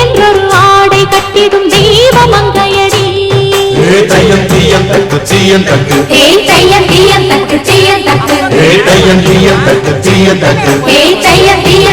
என்றொரு ஆடை கட்டிடும் தெய்வ மங்கையடி தையம் தீயம் தக்கு தீயம் தக்கு. தையம் தீயம் தக்கு தீயம் தக்கு. தையம் தீயம் தக்கு தீயம் தக்கு. தையம் தீயம்